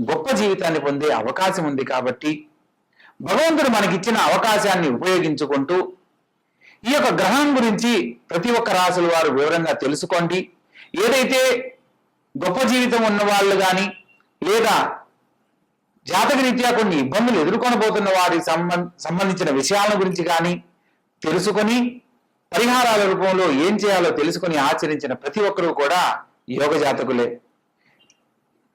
గొప్ప జీవితాన్ని పొందే అవకాశం ఉంది కాబట్టి భగవంతుడు మనకిచ్చిన అవకాశాన్ని ఉపయోగించుకుంటూ ఈ యొక్క గ్రహం గురించి ప్రతి ఒక్క రాసుల వారు వివరంగా తెలుసుకోండి. ఏదైతే గొప్ప జీవితం ఉన్న వాళ్ళు కానీ లేదా జాతకరీత్యా కొన్ని ఇబ్బందులు ఎదుర్కొనబోతున్న వారి సంబం- సంబంధించిన విషయాల గురించి కానీ తెలుసుకొని పరిహారాల రూపంలో ఏం చేయాలో తెలుసుకొని ఆచరించిన ప్రతి ఒక్కరూ కూడా యోగ జాతకులే.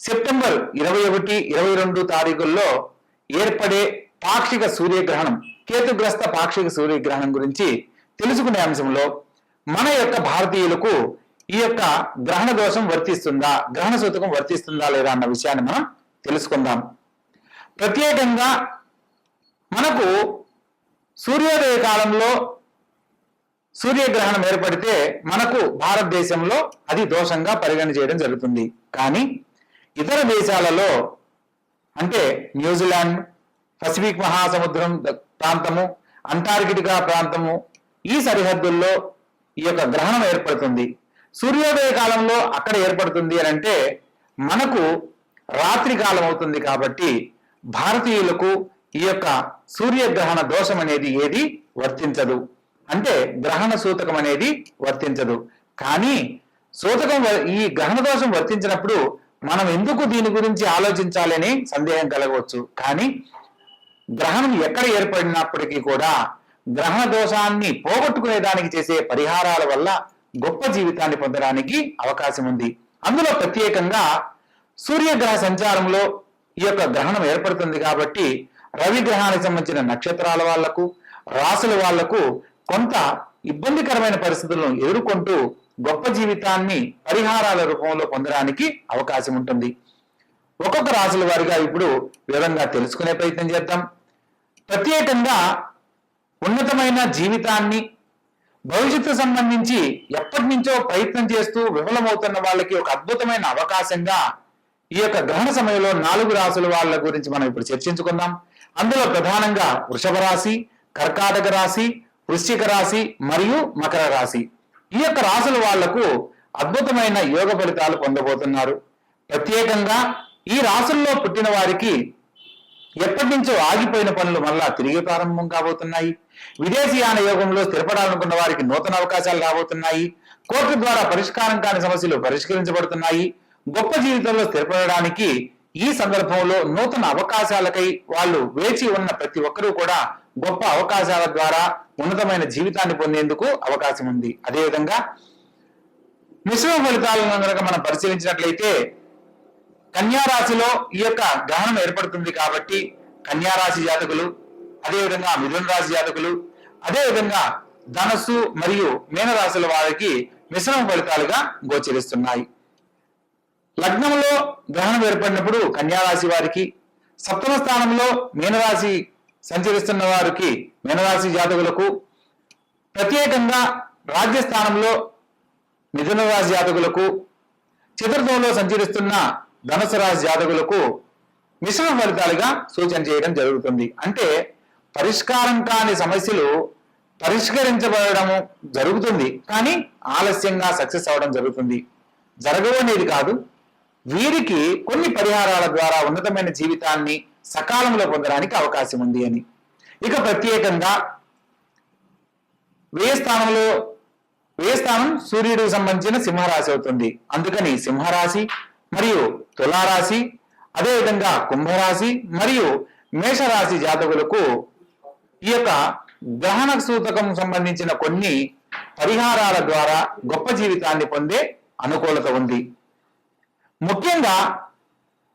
సెప్టెంబర్ ఇరవై ఒకటి ఇరవై రెండు తారీఖుల్లో ఏర్పడే పాక్షిక సూర్యగ్రహణం కేతుగ్రస్త పాక్షిక సూర్యగ్రహణం గురించి తెలుసుకునే అంశంలో మన యొక్క భారతీయులకు ఈ యొక్క గ్రహణ దోషం వర్తిస్తుందా గ్రహణ సూతకం వర్తిస్తుందా లేదా అన్న విషయాన్ని మనం తెలుసుకుందాం. ప్రత్యేకంగా మనకు సూర్యోదయ కాలంలో సూర్యగ్రహణం ఏర్పడితే మనకు భారతదేశంలో అది దోషంగా పరిగణ చేయడం జరుగుతుంది. కానీ ఇతర దేశాలలో అంటే న్యూజిలాండ్ పసిఫిక్ మహాసముద్రం ప్రాంతము అంటార్కిటికా ప్రాంతము ఈ సరిహద్దుల్లో ఈ యొక్క గ్రహణం ఏర్పడుతుంది. సూర్యోదయ కాలంలో అక్కడ ఏర్పడుతుంది అని అంటే మనకు రాత్రి కాలం అవుతుంది కాబట్టి భారతీయులకు ఈ యొక్క సూర్యగ్రహణ దోషం అనేది ఏది వర్తించదు. అంటే గ్రహణ సూతకం అనేది వర్తించదు. కానీ సూతకం ఈ గ్రహణ దోషం వర్తించినప్పుడు మనం ఎందుకు దీని గురించి ఆలోచించాలని సందేహం కలగవచ్చు. కానీ గ్రహణం ఎక్కడ ఏర్పడినప్పటికీ కూడా గ్రహణ దోషాన్ని పోగొట్టుకునే దానికి చేసే పరిహారాల వల్ల గొప్ప జీవితాన్ని పొందడానికి అవకాశం ఉంది. అందులో ప్రత్యేకంగా సూర్యగ్రహ సంచారంలో ఈ యొక్క గ్రహణం ఏర్పడుతుంది కాబట్టి రవి గ్రహానికి సంబంధించిన నక్షత్రాల వాళ్ళకు రాసుల వాళ్ళకు కొంత ఇబ్బందికరమైన పరిస్థితులను ఎదుర్కొంటూ గొప్ప జీవితాన్ని పరిహారాల రూపంలో పొందడానికి అవకాశం ఉంటుంది. ఒక్కొక్క రాశుల వారిగా ఇప్పుడు వివరంగా తెలుసుకునే ప్రయత్నం చేద్దాం. ప్రత్యేకంగా ఉన్నతమైన జీవితాన్ని భవిష్యత్తు సంబంధించి ఎప్పటి నుంచో ప్రయత్నం చేస్తూ విఫలమవుతున్న వాళ్ళకి ఒక అద్భుతమైన అవకాశంగా ఈ యొక్క గ్రహణ సమయంలో నాలుగు రాసుల వాళ్ళ గురించి మనం ఇప్పుడు చర్చించుకుందాం. అందులో ప్రధానంగా వృషభ రాశి కర్కాటక రాశి వృశ్చిక రాశి మరియు మకర రాశి. ఈ యొక్క రాసుల వాళ్ళకు అద్భుతమైన యోగ ఫలితాలు పొందబోతున్నారు. ప్రత్యేకంగా ఈ రాసుల్లో పుట్టిన వారికి ఎప్పటి నుంచో ఆగిపోయిన పనులు మళ్ళా తిరిగి ప్రారంభం కాబోతున్నాయి. విదేశీయాన యోగంలో స్థిరపడాలనుకున్న వారికి నూతన అవకాశాలు రాబోతున్నాయి. కోర్టు ద్వారా పరిష్కారం కాని సమస్యలు పరిష్కరించబడుతున్నాయి. గొప్ప జీవితంలో స్థిరపడడానికి ఈ సందర్భంలో నూతన అవకాశాలకై వాళ్ళు వేచి ఉన్న ప్రతి ఒక్కరూ కూడా గొప్ప అవకాశాల ద్వారా ఉన్నతమైన జీవితాన్ని పొందేందుకు అవకాశం ఉంది. అదేవిధంగా మిశ్రమ ఫలితాలను కనుక మనం పరిశీలించినట్లయితే కన్యారాశిలో ఈ యొక్క గ్రహణం ఏర్పడుతుంది కాబట్టి కన్యారాశి జాతకులు అదేవిధంగా మిథున రాశి జాతకులు అదేవిధంగా ధనస్సు మరియు మీనరాశుల వారికి మిశ్రమ ఫలితాలుగా గోచరిస్తున్నాయి. లగ్నంలో గ్రహణం ఏర్పడినప్పుడు కన్యారాశి వారికి సప్తమ స్థానంలో మీనరాశి సంచరిస్తున్న వారికి మీనరాశి జాతకులకు ప్రత్యేకంగా రాజ్యస్థానంలో మిథున రాశి జాతకులకు చతుర్థంలో సంచరిస్తున్న ధనుసు రాశి జాతకులకు మిశ్రమ ఫలితాలుగా సూచన చేయడం జరుగుతుంది. అంటే పరిష్కారం కాని సమస్యలు పరిష్కరించబడము జరుగుతుంది. కానీ ఆలస్యంగా సక్సెస్ అవ్వడం జరుగుతుంది. జరగవు అనేది కాదు. వీరికి కొన్ని పరిహారాల ద్వారా ఉన్నతమైన జీవితాన్ని సకాలంలో పొందడానికి అవకాశం ఉంది అని. ఇక ప్రత్యేకంగా వ్యయ స్థానంలో వ్యయ స్థానం సూర్యుడికి సంబంధించిన సింహరాశి అవుతుంది. అందుకని సింహరాశి మరియు తులారాశి అదేవిధంగా కుంభరాశి మరియు మేషరాశి జాతకులకు ఈ యొక్క గ్రహణ సూతకం సంబంధించిన కొన్ని పరిహారాల ద్వారా గొప్ప జీవితాన్ని పొందే అనుకూలత ఉంది. ముఖ్యంగా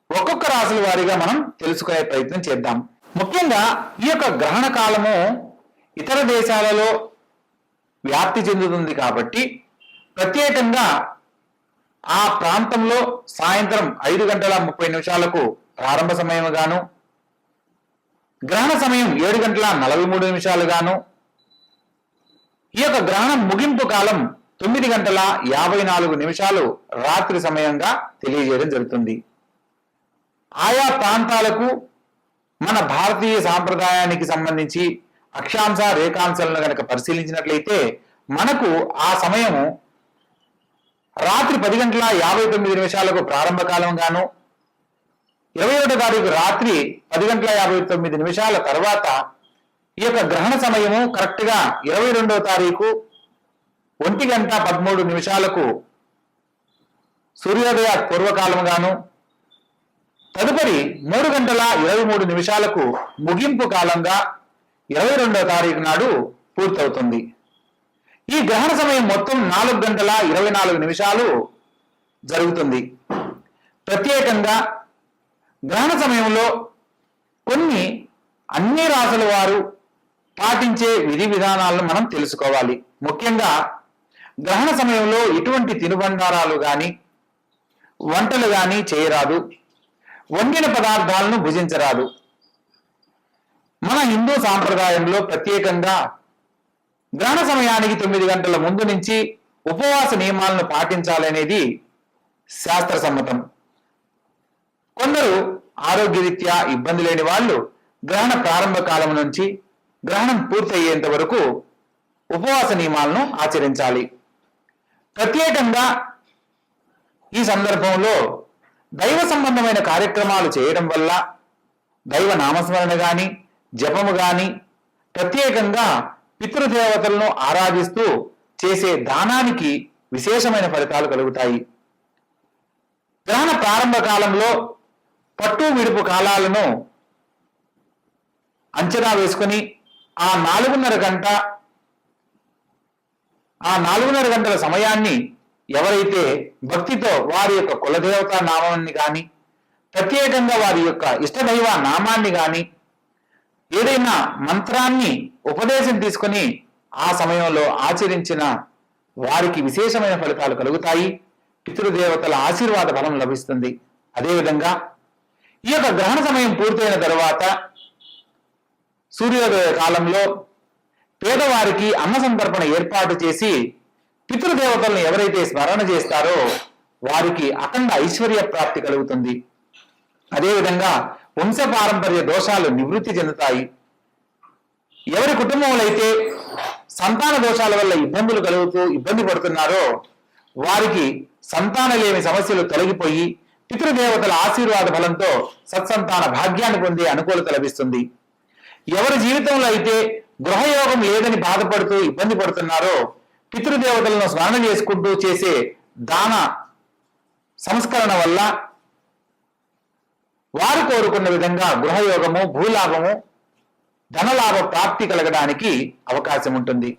ఒక్కొక్క రాశుల వారీగా మనం తెలుసుకునే ప్రయత్నం చేద్దాం. ముఖ్యంగా ఈ యొక్క గ్రహణ కాలము ఇతర దేశాలలో వ్యాప్తి చెందుతుంది కాబట్టి ప్రత్యేకంగా ఆ ప్రాంతంలో సాయంత్రం ఐదు గంటల ముప్పై నిమిషాలకు ప్రారంభ సమయం గాను గ్రహణ సమయం ఏడు గంటల నలభై మూడు నిమిషాలు గాను ఈ యొక్క గ్రహణం ముగింపు కాలం తొమ్మిది గంటల యాభై నాలుగు నిమిషాలు రాత్రి సమయంగా తెలియజేయడం జరుగుతుంది. ఆయా ప్రాంతాలకు మన భారతీయ సాంప్రదాయానికి సంబంధించి అక్షాంశ రేఖాంశాలను కనుక పరిశీలించినట్లయితే మనకు ఆ సమయము రాత్రి పది గంటల యాభై తొమ్మిది నిమిషాలకు ప్రారంభ కాలం గాను ఇరవై ఒకటో తారీఖు రాత్రి పది గంటల యాభై తొమ్మిది నిమిషాల తర్వాత ఈ యొక్క గ్రహణ సమయము కరెక్ట్గా ఇరవై రెండవ తారీఖు ఒంటి గంట పదమూడు నిమిషాలకు సూర్యోదయ పూర్వకాలం గాను తదుపరి మూడు గంటల ఇరవై మూడు నిమిషాలకు ముగింపు కాలంగా ఇరవై రెండవ తారీఖు నాడు పూర్తవుతుంది. ఈ గ్రహణ సమయం మొత్తం నాలుగు గంటల ఇరవై నాలుగు నిమిషాలు జరుగుతుంది. ప్రత్యేకంగా గ్రహణ సమయంలో కొన్ని అన్ని రాసుల వారు పాటించే విధి విధానాలను మనం తెలుసుకోవాలి. ముఖ్యంగా గ్రహణ సమయంలో ఎటువంటి తినుబండారాలు కానీ వంటలు కానీ చేయరాదు. వండిన పదార్థాలను భుజించరాదు. మన హిందూ సాంప్రదాయంలో ప్రత్యేకంగా గ్రహణ సమయానికి తొమ్మిది గంటల ముందు నుంచి ఉపవాస నియమాలను పాటించాలనేది శాస్త్ర సమ్మతం కొందరు ఆరోగ్యరీత్యా ఇబ్బంది లేని వాళ్ళు గ్రహణ ప్రారంభ కాలం నుంచి గ్రహణం పూర్తయ్యేంత వరకు ఉపవాస నియమాలను ఆచరించాలి. ప్రత్యేకంగా ఈ సందర్భంలో దైవ సంబంధమైన కార్యక్రమాలు చేయడం వల్ల దైవ నామస్మరణ కానీ జపము కానీ ప్రత్యేకంగా పితృదేవతలను ఆరాధిస్తూ చేసే దానానికి విశేషమైన ఫలితాలు కలుగుతాయి. గ్రహణ ప్రారంభ కాలంలో పట్టు విడుపు కాలాలను అంచనా వేసుకుని ఆ నాలుగున్నర గంట ఆ నాలుగున్నర గంటల సమయాన్ని ఎవరైతే భక్తితో వారి యొక్క కులదేవత నామాన్ని కానీ ప్రత్యేకంగా వారి యొక్క ఇష్టదైవ నామాన్ని కానీ ఏదైనా మంత్రాన్ని ఉపదేశం తీసుకుని ఆ సమయంలో ఆచరించిన వారికి విశేషమైన ఫలితాలు కలుగుతాయి. పితృదేవతల ఆశీర్వాద ఫలం లభిస్తుంది. అదేవిధంగా ఈ యొక్క గ్రహణ సమయం పూర్తయిన తర్వాత సూర్యోదయ కాలంలో పేదవారికి అన్న సంతర్పణ ఏర్పాటు చేసి పితృదేవతలను ఎవరైతే స్మరణ చేస్తారో వారికి అఖండ ఐశ్వర్య ప్రాప్తి కలుగుతుంది. అదేవిధంగా వంశపారంపర్య దోషాలు నివృత్తి చెందుతాయి. ఎవరి కుటుంబంలో అయితే సంతాన దోషాల వల్ల ఇబ్బందులు కలుగుతూ ఇబ్బంది పడుతున్నారో వారికి సంతాన లేని సమస్యలు తొలగిపోయి పితృదేవతల ఆశీర్వాద ఫలంతో సత్సంతాన భాగ్యాన్ని పొందే అనుకూలత లభిస్తుంది. ఎవరి జీవితంలో అయితే గృహయోగం లేదని బాధపడుతూ ఇబ్బంది పడుతున్నారో పితృదేవతలను స్మరణ చేసుకుంటూ చేసే దాన సంస్కరణ వల్ల వారు కోరుకున్న విధంగా గృహయోగము భూలాభము ధనలాభ ప్రాప్తి కలగడానికి అవకాశం ఉంటుంది.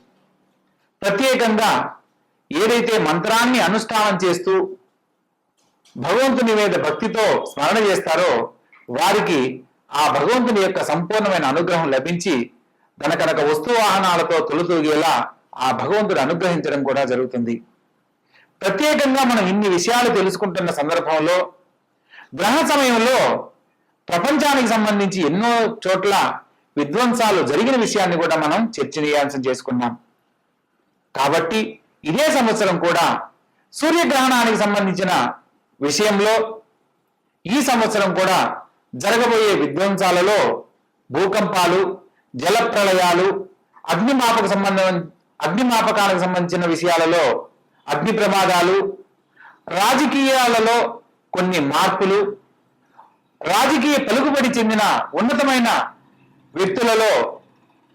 ప్రత్యేకంగా ఏదైతే మంత్రాన్ని అనుష్ఠానం చేస్తూ భగవంతుని మీద భక్తితో స్మరణ చేస్తారో వారికి ఆ భగవంతుని యొక్క సంపూర్ణమైన అనుగ్రహం లభించి గనకనక వస్తు వాహనాలతో తొలుతూగేలా ఆ భగవంతుడు అనుగ్రహించడం కూడా జరుగుతుంది. ప్రత్యేకంగా మనం ఇన్ని విషయాలు తెలుసుకుంటున్న సందర్భంలో గ్రహణ సమయంలో ప్రపంచానికి సంబంధించి ఎన్నో చోట్ల విధ్వంసాలు జరిగిన విషయాన్ని కూడా మనం చర్చనీయాంశం చేసుకున్నాం. కాబట్టి ఇదే సంవత్సరం కూడా సూర్యగ్రహణానికి సంబంధించిన విషయంలో ఈ సంవత్సరం కూడా జరగబోయే విధ్వంసాలలో భూకంపాలు జలప్రళయాలు అగ్నిమాపక సంబంధం అగ్నిమాపకాలకు సంబంధించిన విషయాలలో అగ్ని ప్రమాదాలు రాజకీయాలలో కొన్ని మార్పులు రాజకీయ పలుకుబడి చెందిన ఉన్నతమైన వ్యక్తులలో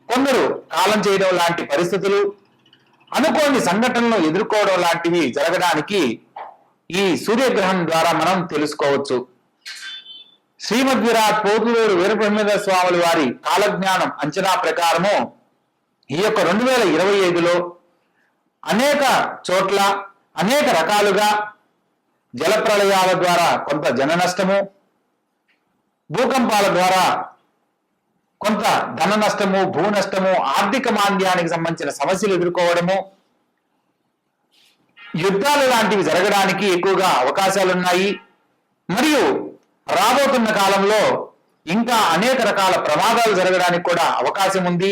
కొందరు కాలం చేయడం లాంటి పరిస్థితులు అనుకోని సంఘటనలు ఎదుర్కోవడం లాంటివి జరగడానికి ఈ సూర్యగ్రహణం ద్వారా మనం తెలుసుకోవచ్చు. శ్రీమద్విరాట్ పోతులూరు వీరబ్రహ్మేంద్ర స్వాముల వారి కాలజ్ఞానం అంచనా ప్రకారము ఈ యొక్క రెండు వేల ఇరవై ఐదులో అనేక చోట్ల అనేక రకాలుగా జలప్రళయాల ద్వారా కొంత జన నష్టము భూకంపాల ద్వారా కొంత ధన నష్టము భూ నష్టము ఆర్థిక మాంద్యానికి సంబంధించిన సమస్యలు ఎదుర్కోవడము యుద్ధాలు లాంటివి జరగడానికి ఎక్కువగా అవకాశాలు ఉన్నాయి మరియు రాబోతున్న కాలంలో ఇంకా అనేక రకాల ప్రమాదాలు జరగడానికి కూడా అవకాశం ఉంది.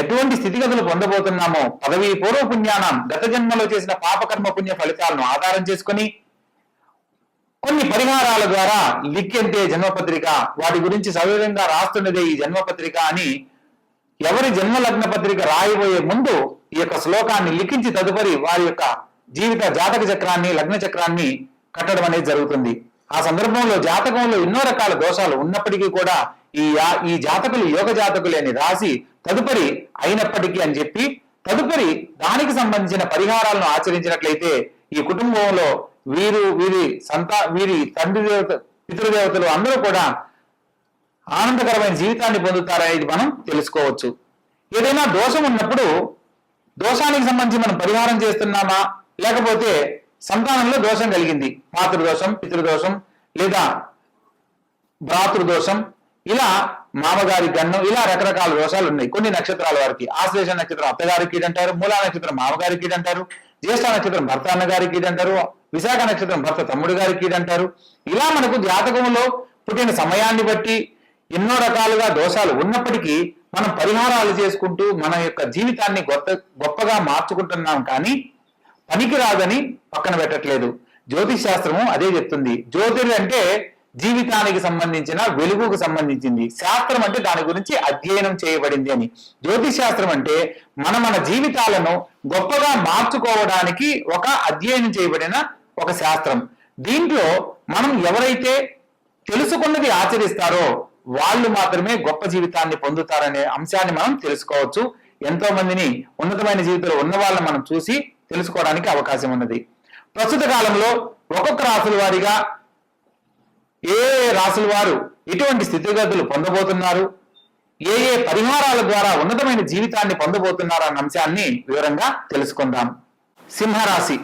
ఎటువంటి స్థితిగతులు పొందబోతున్నామో పదవి పూర్వ పుణ్యానం గత జన్మలో చేసిన పాపకర్మ పుణ్య ఫలితాలను ఆధారం చేసుకొని కొన్ని పరిహారాల ద్వారా లిఖ్యంతే జన్మపత్రిక వాటి గురించి సవివరంగా రాస్తున్నదే ఈ జన్మపత్రిక అని ఎవరి జన్మలగ్న పత్రిక రాయబోయే ముందు ఈ యొక్క శ్లోకాన్ని లిఖించి తదుపరి వారి యొక్క జీవిత జాతక చక్రాన్ని లగ్న చక్రాన్ని కట్టడం అనేది జరుగుతుంది. ఆ సందర్భంలో జాతకంలో ఎన్నో రకాల దోషాలు ఉన్నప్పటికీ కూడా ఈ ఈ జాతకులు యోగ జాతకులేని రాసి తదుపరి అయినప్పటికీ అని చెప్పి తదుపరి దానికి సంబంధించిన పరిహారాలను ఆచరించినట్లయితే ఈ కుటుంబంలో వీరు వీరి సంతా వీరి తండ్రి దేవత పితృదేవతలు అందరూ కూడా ఆనందకరమైన జీవితాన్ని పొందుతారనేది మనం తెలుసుకోవచ్చు. ఏదైనా దోషం ఉన్నప్పుడు దోషానికి సంబంధించి మనం పరిహారం చేస్తున్నామా? లేకపోతే సంతానంలో దోషం కలిగింది. మాతృదోషం పితృదోషం లేదా భ్రాతృదోషం ఇలా మామగారి గన్నం ఇలా రకరకాల దోషాలు ఉన్నాయి. కొన్ని నక్షత్రాల వారికి ఆశ్లేష నక్షత్రం అత్తగారి కీడు అంటారు మూలా నక్షత్రం మామగారి కీడు అంటారు జ్యేష్ఠ నక్షత్రం భర్త అన్నగారి కీడు అంటారు విశాఖ నక్షత్రం భర్త తమ్ముడు గారి కీడు అంటారు ఇలా మనకు జాతకంలో పుట్టిన సమయాన్ని బట్టి ఎన్నో రకాలుగా దోషాలు ఉన్నప్పటికీ మనం పరిహారాలు చేసుకుంటూ మన యొక్క జీవితాన్ని గొప్ప గొప్పగా మార్చుకుంటున్నాం కానీ పనికి రాదని పక్కన పెట్టట్లేదు. జ్యోతిష్ శాస్త్రము అదే చెప్తుంది. జ్యోతిర్ అంటే జీవితానికి సంబంధించిన వెలుగుకు సంబంధించింది. శాస్త్రం అంటే దాని గురించి అధ్యయనం చేయబడింది అని. జ్యోతిష్ శాస్త్రం అంటే మన మన జీవితాలను గొప్పగా మార్చుకోవడానికి ఒక అధ్యయనం చేయబడిన ఒక శాస్త్రం. దీంట్లో మనం ఎవరైతే తెలుసుకున్నది ఆచరిస్తారో వాళ్ళు మాత్రమే గొప్ప జీవితాన్ని పొందుతారనే అంశాన్ని మనం తెలుసుకోవచ్చు. ఎంతో మందిని ఉన్నతమైన జీవితంలో ఉన్న వాళ్ళని మనం చూసి తెలుసుకోవడానికి అవకాశం ఉన్నది. ప్రస్తుత కాలంలో ఒక్కొక్క రాసుల వారిగా ఏ ఏ రాసుల వారు ఎటువంటి స్థితిగతులు పొందబోతున్నారు? ఏ ఏ పరిహారాల ద్వారా ఉన్నతమైన జీవితాన్ని పొందబోతున్నారు అన్న అంశాన్ని వివరంగా తెలుసుకుందాం. సింహరాశి.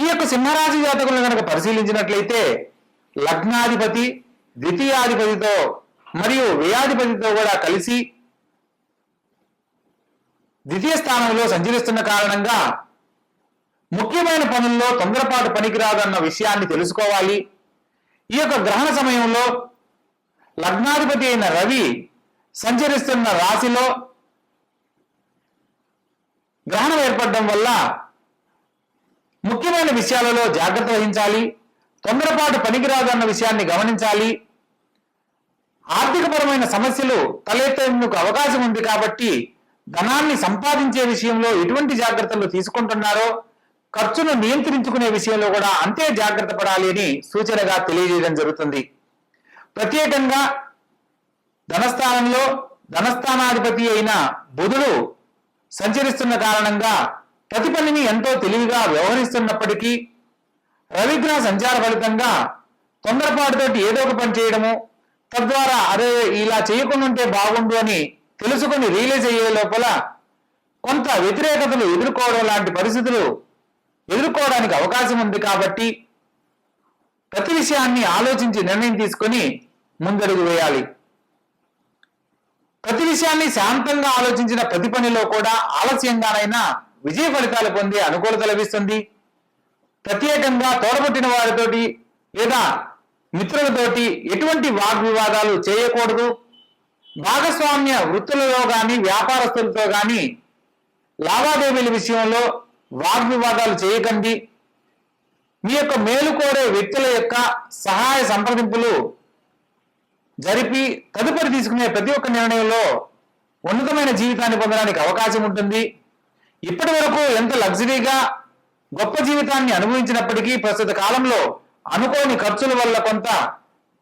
ఈ యొక్క సింహరాశి జాతకులను కనుక పరిశీలించినట్లయితే లగ్నాధిపతి ద్వితీయాధిపతితో మరియు వ్యయాధిపతితో కూడా కలిసి ద్వితీయ స్థానంలో సంచరిస్తున్న కారణంగా ముఖ్యమైన పనుల్లో తొందరపాటు పనికిరాదన్న విషయాన్ని తెలుసుకోవాలి. ఈ యొక్క గ్రహణ సమయంలో లగ్నాధిపతి అయిన రవి సంచరిస్తున్న రాశిలో గ్రహణం ఏర్పడడం వల్ల ముఖ్యమైన విషయాలలో జాగ్రత్త వహించాలి తొందరపాటు పనికిరాదు అన్న విషయాన్ని గమనించాలి. ఆర్థికపరమైన సమస్యలు తలెత్తేందుకు అవకాశం ఉంది కాబట్టి ధనాన్ని సంపాదించే విషయంలో ఎటువంటి జాగ్రత్తలు తీసుకుంటున్నారో ఖర్చును నియంత్రించుకునే విషయంలో కూడా అంతే జాగ్రత్త పడాలి అని సూచనగా తెలియజేయడం జరుగుతుంది. ప్రత్యేకంగా ధనస్థానంలో ధనస్థానాధిపతి అయిన బుధుడు సంచరిస్తున్న కారణంగా ప్రతి పనిని ఎంతో తెలివిగా వ్యవహరిస్తున్నప్పటికీ రవిగ్రహ సంచార ఫలితంగా తొందరపాటుతోటి ఏదో ఒక పని చేయడము తద్వారా అరే ఇలా చేయకుండా ఉంటే బాగుండు అని తెలుసుకొని రియలైజ్ అయ్యే లోపల కొంత వ్యతిరేకతలు ఎదుర్కోవడం లాంటి పరిస్థితులు ఎదుర్కోవడానికి అవకాశం ఉంది కాబట్టి ప్రతి విషయాన్ని ఆలోచించి నిర్ణయం తీసుకొని ముందడుగు వేయాలి. ప్రతి విషయాన్ని శాంతంగా ఆలోచించిన ప్రతి పనిలో కూడా ఆలస్యంగానైనా విజయ ఫలితాలు పొందే అనుకూలత లభిస్తుంది. ప్రత్యేకంగా తోడబుట్టిన వారితోటి లేదా మిత్రులతోటి ఎటువంటి వాగ్వివాదాలు చేయకూడదు. భాగస్వామ్య వృత్తులలో కానీ వ్యాపారస్తులతో కానీ లావాదేవీల విషయంలో వాగ్వివాదాలు చేయకండి. మీ యొక్క మేలు కోరే వ్యక్తుల యొక్క సహాయ సంప్రదింపులు జరిపి తదుపరి తీసుకునే ప్రతి ఒక్క నిర్ణయంలో ఉన్నతమైన జీవితాన్ని పొందడానికి అవకాశం ఉంటుంది. ఇప్పటి వరకు ఎంత లగ్జరీగా గొప్ప జీవితాన్ని అనుభవించినప్పటికీ ప్రస్తుత కాలంలో అనుకోని ఖర్చుల వల్ల కొంత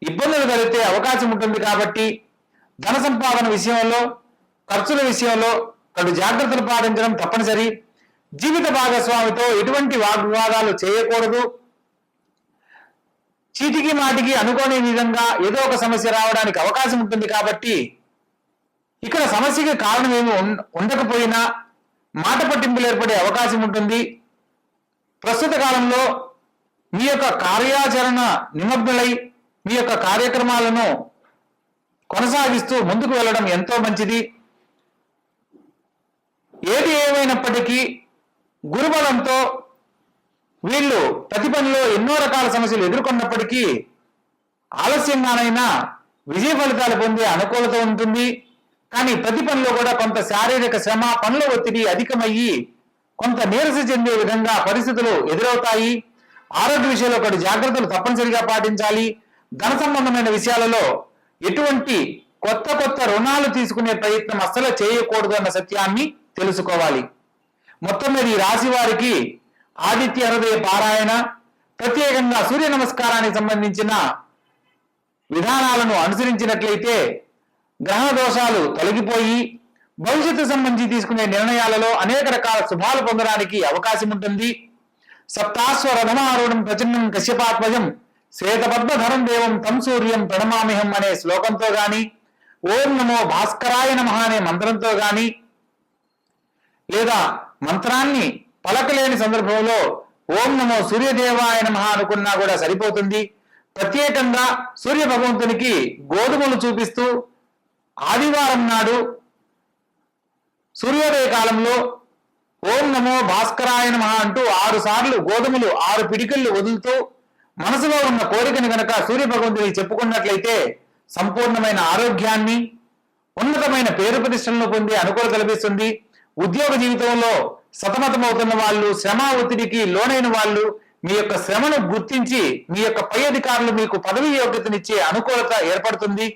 ఇబ్బందులు కలిగితే అవకాశం ఉంటుంది కాబట్టి ధన సంపాదన విషయంలో ఖర్చుల విషయంలో కడు జాగ్రత్తలు పాటించడం తప్పనిసరి. జీవిత భాగస్వామితో ఎటువంటి వాగ్వాదాలు చేయకూడదు. చీటికి మాటికి అనుకోని విధంగా ఏదో ఒక సమస్య రావడానికి అవకాశం ఉంటుంది కాబట్టి ఇక్కడ సమస్యకి కారణం ఏమి ఉండకపోయినా మాట పట్టింపులు ఏర్పడే అవకాశం ఉంటుంది. ప్రస్తుత కాలంలో మీ యొక్క కార్యాచరణ నిమగ్నులై మీ యొక్క కార్యక్రమాలను కొనసాగిస్తూ ముందుకు వెళ్ళడం ఎంతో మంచిది. ఏది ఏమైనప్పటికీ గురుబలంతో వీళ్ళు ప్రతి పనిలో ఎన్నో రకాల సమస్యలు ఎదుర్కొన్నప్పటికీ ఆలస్యంగానైనా విజయ ఫలితాలు పొందే అనుకూలత ఉంటుంది. కానీ ప్రతి పనిలో కూడా కొంత శారీరక శ్రమ పనుల ఒత్తిడి అధికమయ్యి కొంత నీరస చెందే విధంగా పరిస్థితులు ఎదురవుతాయి. ఆరోగ్య విషయంలో కొన్ని జాగ్రత్తలు తప్పనిసరిగా పాటించాలి. ధన సంబంధమైన విషయాలలో ఎటువంటి కొత్త కొత్త రుణాలు తీసుకునే ప్రయత్నం అస్సలు చేయకూడదు అన్న సత్యాన్ని తెలుసుకోవాలి. మొత్తం మీద ఈ రాశి వారికి ఆదిత్య హృదయ పారాయణ ప్రత్యేకంగా సూర్య నమస్కారానికి సంబంధించిన విధానాలను అనుసరించినట్లయితే గ్రహ దోషాలు తొలగిపోయి భవిష్యత్తు సంబంధించి తీసుకునే నిర్ణయాలలో అనేక రకాల శుభాలు పొందడానికి అవకాశం ఉంటుంది. సప్తాశ్వర రథమారూఢం ప్రచన్నం కశ్యపాత్మజం శ్వేతపద్మధరం దేవం తం సూర్యం ప్రణమామిహం అనే శ్లోకంతో గాని ఓం నమో భాస్కరాయ నమ అనే మంత్రంతో గాని లేదా మంత్రాన్ని పలకలేని సందర్భంలో ఓం నమో సూర్యదేవాయ నమ అనుకున్నా కూడా సరిపోతుంది. ప్రత్యేకంగా సూర్య భగవంతునికి గోధుమలు చూపిస్తూ ఆదివారం నాడు సూర్యోదయ కాలంలో ఓం నమో భాస్కరాయ నమ అంటూ ఆరు సార్లు గోధుమలు ఆరు పిడికిళ్ళు వదులుతూ మనసులో ఉన్న కోరికను గనక సూర్య భగవంతుడికి చెప్పుకున్నట్లయితే సంపూర్ణమైన ఆరోగ్యాన్ని ఉన్నతమైన పేరు ప్రతిష్టలను పొంది అనుకూల కల్పిస్తుంది ఉద్యోగ జీవితంలో సతమతమవుతున్న వాళ్ళు శ్రమ ఒత్తిడికి లోనైన వాళ్ళు మీ యొక్క శ్రమను గుర్తించి మీ యొక్క పై అధికారులు మీకు పదవి యోగ్యతనిచ్చే అనుకూలత ఏర్పడుతుంది.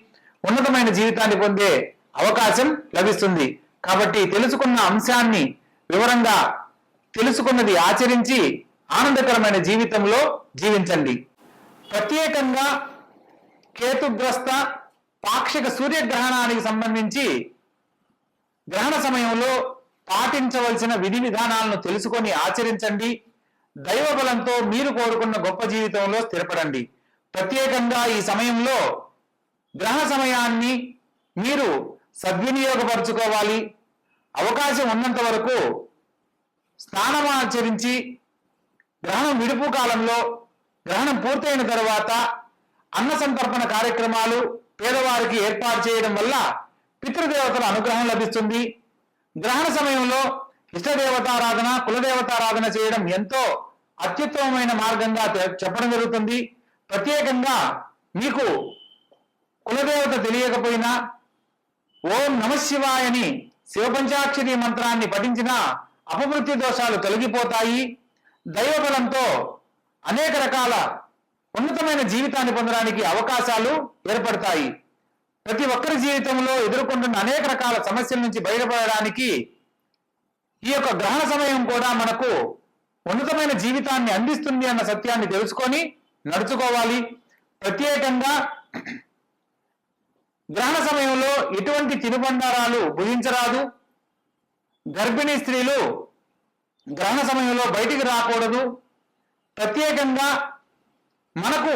ఉన్నతమైన జీవితాన్ని పొందే అవకాశం లభిస్తుంది. కాబట్టి తెలుసుకున్న అంశాన్ని వివరంగా తెలుసుకున్నది ఆచరించి ఆనందకరమైన జీవితంలో జీవించండి. ప్రత్యేకంగా కేతుగ్రస్త పాక్షిక సూర్యగ్రహణానికి సంబంధించి గ్రహణ సమయంలో పాటించవలసిన విధి విధానాలను తెలుసుకొని ఆచరించండి. దైవ బలంతో మీరు కోరుకున్న గొప్ప జీవితంలో స్థిరపడండి. ప్రత్యేకంగా ఈ సమయంలో గ్రహ సమయాన్ని మీరు సద్వినియోగపరచుకోవాలి. అవకాశం ఉన్నంత వరకు స్నానం ఆచరించి గ్రహణం విడుపు కాలంలో గ్రహణం పూర్తయిన తర్వాత అన్న సంతర్పణ కార్యక్రమాలు పేదవారికి ఏర్పాటు చేయడం వల్ల పితృదేవతల అనుగ్రహం లభిస్తుంది. గ్రహణ సమయంలో ఇష్టదేవతారాధన కులదేవతారాధన చేయడం ఎంతో అత్యుత్తమమైన మార్గంగా చెప్పడం జరుగుతుంది. ప్రత్యేకంగా మీకు కులదేవత తెలియకపోయినా ఓం నమ శివాయని శివపంచాక్షరి మంత్రాన్ని పఠించిన అపమృత్యు దోషాలు తొలగిపోతాయి. దైవబలంతో అనేక రకాల ఉన్నతమైన జీవితాన్ని పొందడానికి అవకాశాలు ఏర్పడతాయి. ప్రతి ఒక్కరి జీవితంలో ఎదుర్కొంటున్న అనేక రకాల సమస్యల నుంచి బయటపడడానికి ఈ యొక్క గ్రహణ సమయం కూడా మనకు ఉన్నతమైన జీవితాన్ని అందిస్తుంది అన్న సత్యాన్ని తెలుసుకొని నడుచుకోవాలి. ప్రత్యేకంగా గ్రహణ సమయంలో ఎటువంటి తినుబండారాలు భుజించరాదు. గర్భిణీ స్త్రీలు గ్రహణ సమయంలో బయటికి రాకూడదు. ప్రత్యేకంగా మనకు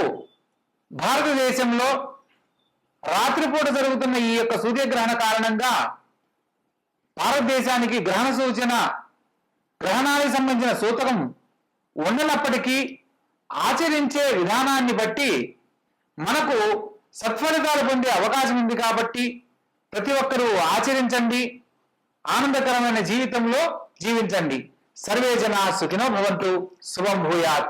భారతదేశంలో రాత్రిపూట జరుగుతున్న ఈ యొక్క సూర్యగ్రహణ కారణంగా భారతదేశానికి గ్రహణ సూచన గ్రహణానికి సంబంధించిన సూతకం ఉండనప్పటికీ ఆచరించే విధానాన్ని బట్టి మనకు సత్ఫలితాలు పొందే అవకాశం ఉంది కాబట్టి ప్రతి ఒక్కరూ ఆచరించండి ఆనందకరమైన జీవితంలో జీవించండి. సర్వే జనా సుఖినో భవంతు. శుభం భూయాత్.